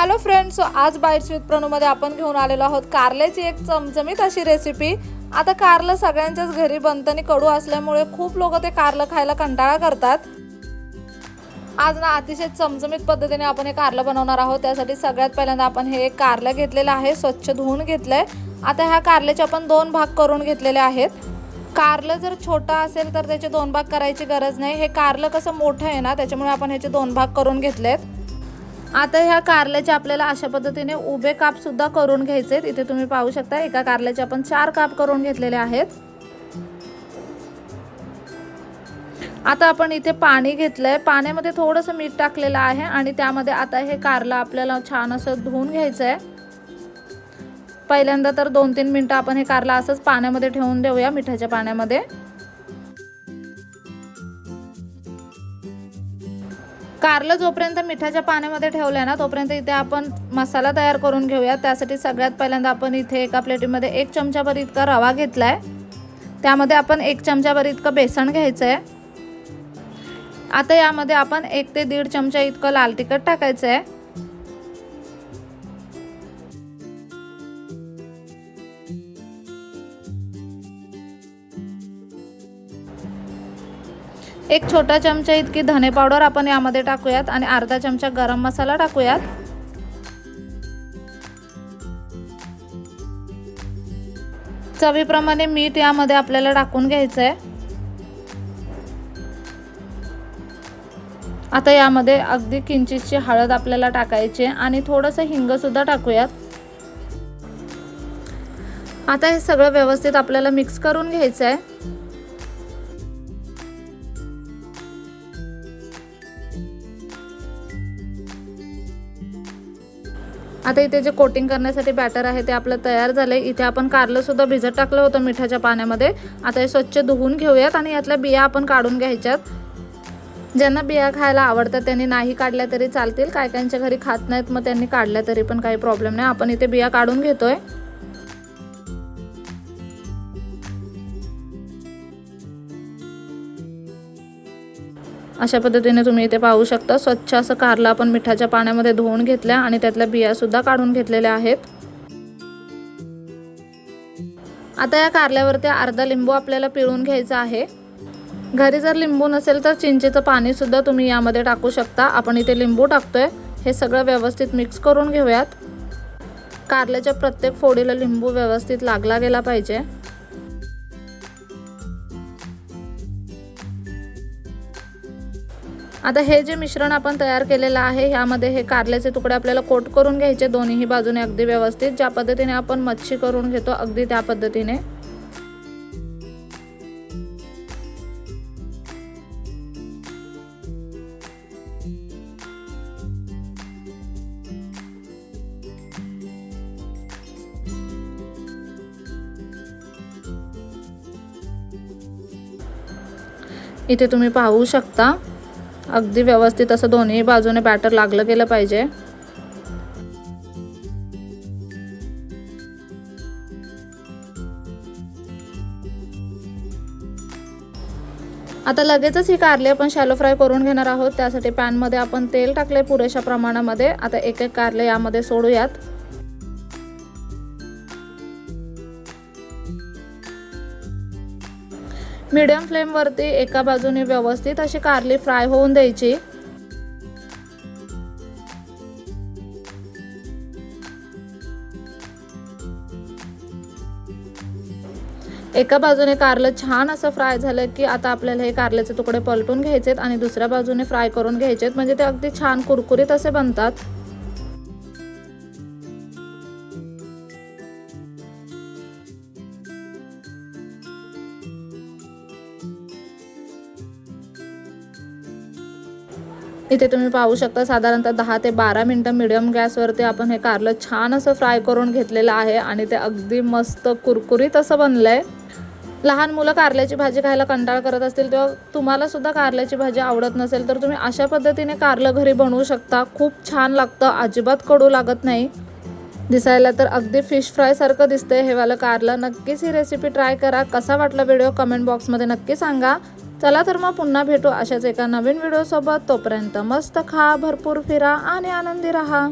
Hello friends so आज bites with प्रणूमध्ये आपण घेऊन आलेलो आहोत कारल्याची एक चमचमीत अशी रेसिपी आता कारलं सगळ्यांच्याच घरी बनतं आणि कडू असल्यामुळे खूप लोक ते कारलं खायला कंटाळा करतात. आज ना अतिशय चमचमीत पद्धतीने आपण हे कारलं बनवणार आहोत. त्यासाठी सगळ्यात पहिल्यांदा आपण हे एक कारलं घेतलेलं आहे स्वच्छ धुवून घेतलं आहे आता ह्या कारल्याचे आपण दोन भाग करून घेतलेले आहेत. कारलं जर छोटा असेल तर त्याचे दोन भाग करायची गरज नाही. हे कारलं कसं मोठं आहे ना त्याच्यामुळे आपण ह्याचे दोन भाग करून घेतलेत. आता ह्या कारल्याचे आपल्याला अशा पद्धतीने उभे काप सुद्धा करून घ्यायचे आहेत. इथे तुम्ही पाहू शकता एका कारल्याचे आपण चार काप करून घेतलेले आहेत. आता आपण इथे पाणी घेतलंय. पाण्यामध्ये थोडंसं मीठ टाकलेलं आहे आणि त्यामध्ये आता हे कारलं आपल्याला छान असं धुवून घ्यायचं आहे पहिल्यांदा तर दोन तीन मिनटं आपण हे कारलं असंच पाण्यामध्ये ठेवून देऊया मिठाच्या पाण्यामध्ये. कारलं जोपर्यंत मिठाच्या पाण्यामध्ये ठेवलं ना तोपर्यंत इथे आपण मसाला तयार करून घेऊया. त्यासाठी सगळ्यात पहिल्यांदा आपण इथे एका प्लेटीमध्ये एक चमचाभर इतका रवा घेतला आहे त्यामध्ये आपण एक चमचाभर इतकं बेसन घ्यायचं आहे आता यामध्ये आपण एक ते दीड चमचा इतकं लाल तिखट टाकायचं आहे एक छोटा चमचा इतकी धने पावडर आपण यामध्ये टाकूयात आणि अर्धा चमचा गरम मसाला टाकूयात. चवीप्रमाणे मीठ यामध्ये आपल्याला टाकून घ्यायचं आहे आता यामध्ये अगदी किंचितची हळद आपल्याला टाकायची आणि थोडंसं हिंगसुद्धा टाकूयात. आता हे सगळं व्यवस्थित आपल्याला मिक्स करून घ्यायचं आहे आता इथे जे कोटिंग करण्यासाठी बॅटर आहे ते आपलं तयार झालं आहे इथे आपण कारलंसुद्धा भिजत टाकलं होतं मिठाच्या पाण्यामध्ये. आता हे स्वच्छ धुवून घेऊयात आणि यातल्या बिया आपण काढून घ्यायच्यात. ज्यांना बिया खायला आवडतात त्यांनी नाही काढल्या तरी चालतील. काय काहींच्या घरी खात नाहीत मग त्यांनी काढल्या तरी पण काही प्रॉब्लेम नाही. आपण इथे बिया काढून घेतोय. अशा पद्धतीने तुम्ही इथे पाहू शकता. स्वच्छ असं कारला आपण मिठाच्या पाण्यामध्ये धुवून घेतल्या आणि त्यातल्या बियासुद्धा काढून घेतलेल्या आहेत. आता या कारल्यावरती अर्धा लिंबू आपल्याला पिळून घ्यायचा आहे. घरी जर लिंबू नसेल तर चिंचेचं पाणीसुद्धा तुम्ही यामध्ये टाकू शकता. आपण इथे लिंबू टाकतोय. हे सगळं व्यवस्थित मिक्स करून घेऊयात. कारल्याच्या प्रत्येक फोडीला लिंबू व्यवस्थित लागला गेला पाहिजे. आता हे जे मिश्रण आपण तयार केलेलं आहे ह्यामध्ये हे कारल्याचे तुकडे आपल्याला कोट करून घ्यायचे. दोन्ही बाजूने अगदी व्यवस्थित. ज्या पद्धतीने आपण मच्छी करून घेतो अगदी त्या पद्धतीने. इथे तुम्ही पाहू शकता अगदी व्यवस्थित असं दोन्ही बाजूने बॅटर लागलं गेलं पाहिजे. आता लगेचच ही कारली आपण शॅलो फ्राय करून घेणार आहोत. त्यासाठी पॅनमध्ये आपण तेल टाकले पुरेशा प्रमाणामध्ये. आता एक एक कारले यामध्ये सोडूयात. मीडियम फ्लेमवरती एका बाजूने व्यवस्थित अशी कारली फ्राय होऊन द्यायची. एका बाजूने कारलं छान असं फ्राय झालं की आता आपल्याला हे कारल्याचे तुकडे पलटून घ्यायचेत आणि दुसऱ्या बाजूने फ्राय करून घ्यायचेत. म्हणजे ते अगदी छान कुरकुरीत असे बनतात. इथे तुम्ही पाहू शकता साधारणतः दहा ते बारा मिनटं मिडियम गॅसवरती आपण हे कारलं छान असं फ्राय करून घेतलेलं आहे आणि ते अगदी मस्त कुरकुरीत असं बनलं आहे लहान मुलं कारल्याची भाजी खायला कंटाळ करत असतील तेव्हा तुम्हाला सुद्धा कारल्याची भाजी आवडत नसेल तर तुम्ही अशा पद्धतीने कारलं घरी बनवू शकता. खूप छान लागतं अजिबात कडू लागत नाही. दिसायला तर अगदी फिश फ्रायसारखं दिसतंय हे वालं कारलं. नक्कीच ही रेसिपी ट्राय करा. कसा वाटला व्हिडिओ कमेंट बॉक्समध्ये नक्की सांगा. चला तर मग पुन्हा भेटू अशाच एका नवीन व्हिडिओसोबत. तोपर्यंत मस्त खा भरपूर फिरा आणि आनंदी राहा.